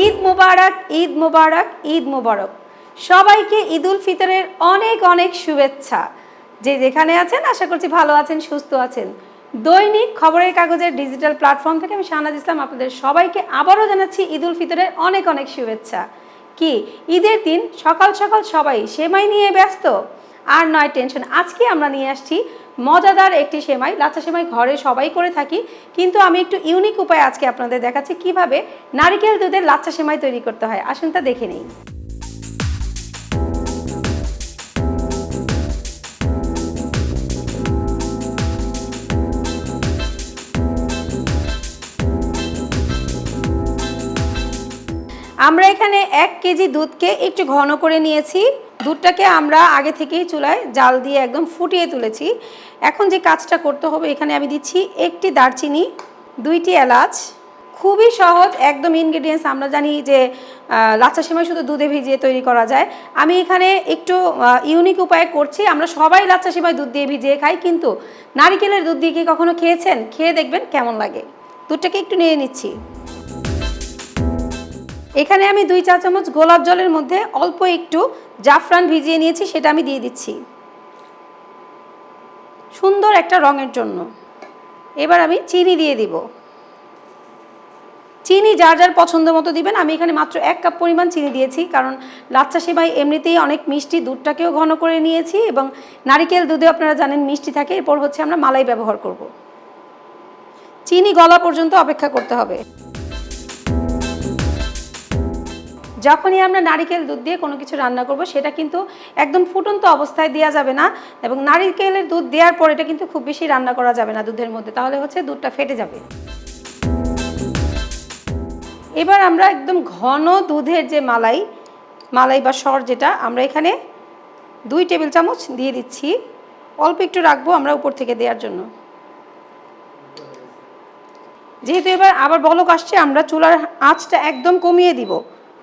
ঈদ মুবারক ঈদ মুবারক ঈদ মুবারক। সবাইকে ঈদ উল ফিতরের অনেক অনেক শুভেচ্ছা। যে যেখানে আছেন, আশা করছি ভালো আছেন, সুস্থ আছেন। দৈনিক খবরের কাগজের ডিজিটাল প্ল্যাটফর্ম থেকে আমি শাহনাজ ইসলাম আপনাদের সবাইকে আবারও জানাচ্ছি ঈদ উল ফিতরের অনেক অনেক শুভেচ্ছা। কি? ঈদের দিন সকাল সকাল সবাই সেমাই নিয়ে ব্যস্ত? আর নয় টেনশন আজকে আমরা নিয়ে আসছি মজাদার একটি সেমাই। লাচা সেমাই ঘরে সবাই করে থাকি, কিন্তু আমি একটু ইউনিক উপায় আজকে আপনাদের দেখাচ্ছি কীভাবে নারিকেল দুধের লাচ্চা সেমাই তৈরি করতে হয়। আসুন তা দেখে নেই। আমরা এখানে এক কেজি দুধকে একটু ঘন করে নিয়েছি। দুধটাকে আমরা আগে থেকেই চুলায় জাল দিয়ে একদম ফুটিয়ে তুলেছি। এখন যে কাজটা করতে হবে, এখানে আমি দিচ্ছি একটি দারচিনি, দুইটি এলাচ। খুবই সহজ, একদম ইনগ্রেডিয়েন্টস আমরা জানি যে লাচ্চা সেমাই শুধু দুধে ভিজিয়ে তৈরি করা যায়। আমি এখানে একটু ইউনিক উপায়ে করছি। আমরা সবাই লাচ্চা সেমাই দুধ দিয়ে ভিজিয়ে খাই, কিন্তু নারিকেলের দুধ দিয়ে কি কখনো খেয়েছেন? খেয়ে দেখবেন কেমন লাগে। দুধটাকে একটু নিয়ে নিচ্ছি। এখানে আমি দুই চা চামচ গোলাপ জলের মধ্যে অল্প একটু জাফরান ভিজিয়ে নিয়েছি, সেটা আমি দিয়ে দিচ্ছি। সুন্দর একটা রঙের জন্য। এবার আমি চিনি দিয়ে দিব। চিনি যার যার পছন্দ মতো দিবেন। আমি এখানে মাত্র এক কাপ পরিমাণ চিনি দিয়েছি, কারণ লাচ্চা সেবাই এমনিতেই অনেক মিষ্টি দুধটাকেও ঘন করে নিয়েছি এবং নারিকেল দুধে আপনারা জানেন মিষ্টি থাকে। এরপর হচ্ছে আমরা মালাই ব্যবহার করব। চিনি গলা পর্যন্ত অপেক্ষা করতে হবে। যখনই আমরা নারিকেল দুধ দিয়ে কোনো কিছু রান্না করব, সেটা কিন্তু একদম ফুটন্ত অবস্থায় দেওয়া যাবে না এবং নারিকেলের দুধ দেওয়ার পর এটা কিন্তু খুব বেশি রান্না করা যাবে না দুধের মধ্যে, তাহলে হচ্ছে দুধটা ফেটে যাবে। এবার আমরা একদম ঘন দুধের যে মালাই মালাই বা সর যেটা, আমরা এখানে দুই টেবিল চামচ দিয়ে দিচ্ছি। অল্প একটু রাখব আমরা উপর থেকে দেওয়ার জন্য। যেহেতু এবার আবার বলক আসছে, আমরা চুলার আঁচটা একদম কমিয়ে দিব।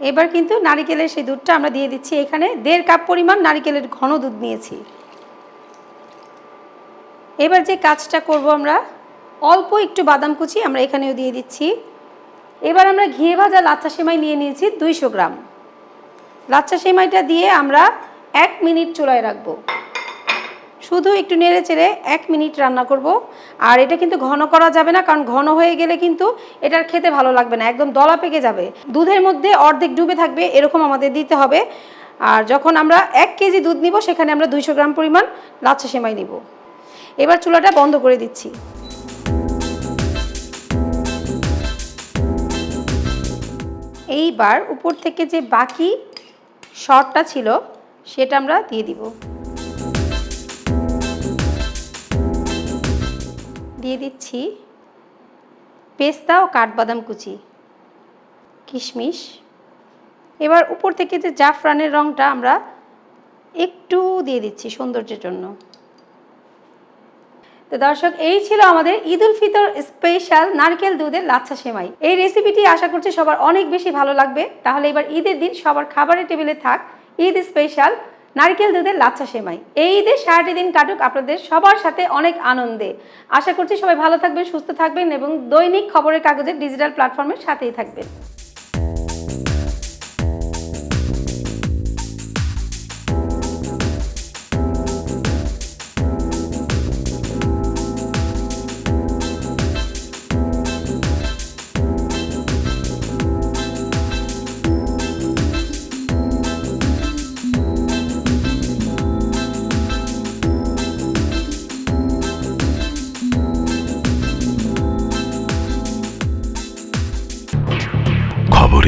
এবার কিন্তু নারিকেলের সেই দুধটা আমরা দিয়ে দিচ্ছি এখানে। দেড় কাপ পরিমাণ নারিকেলের ঘন দুধ নিয়েছি। এবার যে কাজটা করব আমরা, অল্প একটু বাদাম কুচি আমরা এখানেও দিয়ে দিচ্ছি। এবার আমরা ঘিয়ে ভাজা লাচ্ছা সেমাই নিয়ে নিয়েছি দুইশো গ্রাম। লাচ্ছা সেমাইটা দিয়ে আমরা এক মিনিট চুলায় রাখব। শুধু একটু নেড়ে চেড়ে এক মিনিট রান্না করব। আর এটা কিন্তু ঘন করা যাবে না, কারণ ঘন হয়ে গেলে কিন্তু এটার খেতে ভালো লাগবে না, একদম দলা পেকে যাবে। দুধের মধ্যে অর্ধেক ডুবে থাকবে, এরকম আমাদের দিতে হবে। আর যখন আমরা এক কেজি দুধ নিব, সেখানে আমরা দুইশো গ্রাম পরিমাণ লাচ্ছা সেমাই নিব। এবার চুলাটা বন্ধ করে দিচ্ছি। এইবার উপর থেকে যে বাকি শর্টটা ছিল, সেটা আমরা দিয়ে দিব। দিয়ে দিচ্ছি পেস্তা ও কাঠবাদাম কুচি, কিশমিশ। এবার উপর থেকে যে জাফরানের রঙটা আমরা একটু দিয়ে দিচ্ছি সৌন্দর্যের জন্য। তো দর্শক, এই ছিল আমাদের ঈদ উল ফিতর স্পেশাল নারকেল দুধের লাচ্ছা সেমাই। এই রেসিপিটি আশা করছি সবার অনেক বেশি ভালো লাগবে। তাহলে এবার ঈদের দিন সবার খাবারের টেবিলে থাক, ঈদ স্পেশাল নারকেল দুধের লাচ্ছা সেমাই। এই ঈদে সারাটি দিন কাটুক আপনাদের সবার সাথে অনেক আনন্দে। আশা করছি সবাই ভালো থাকবেন, সুস্থ থাকবেন এবং দৈনিক খবরের কাগজের ডিজিটাল প্ল্যাটফর্মের সাথেই থাকবেন।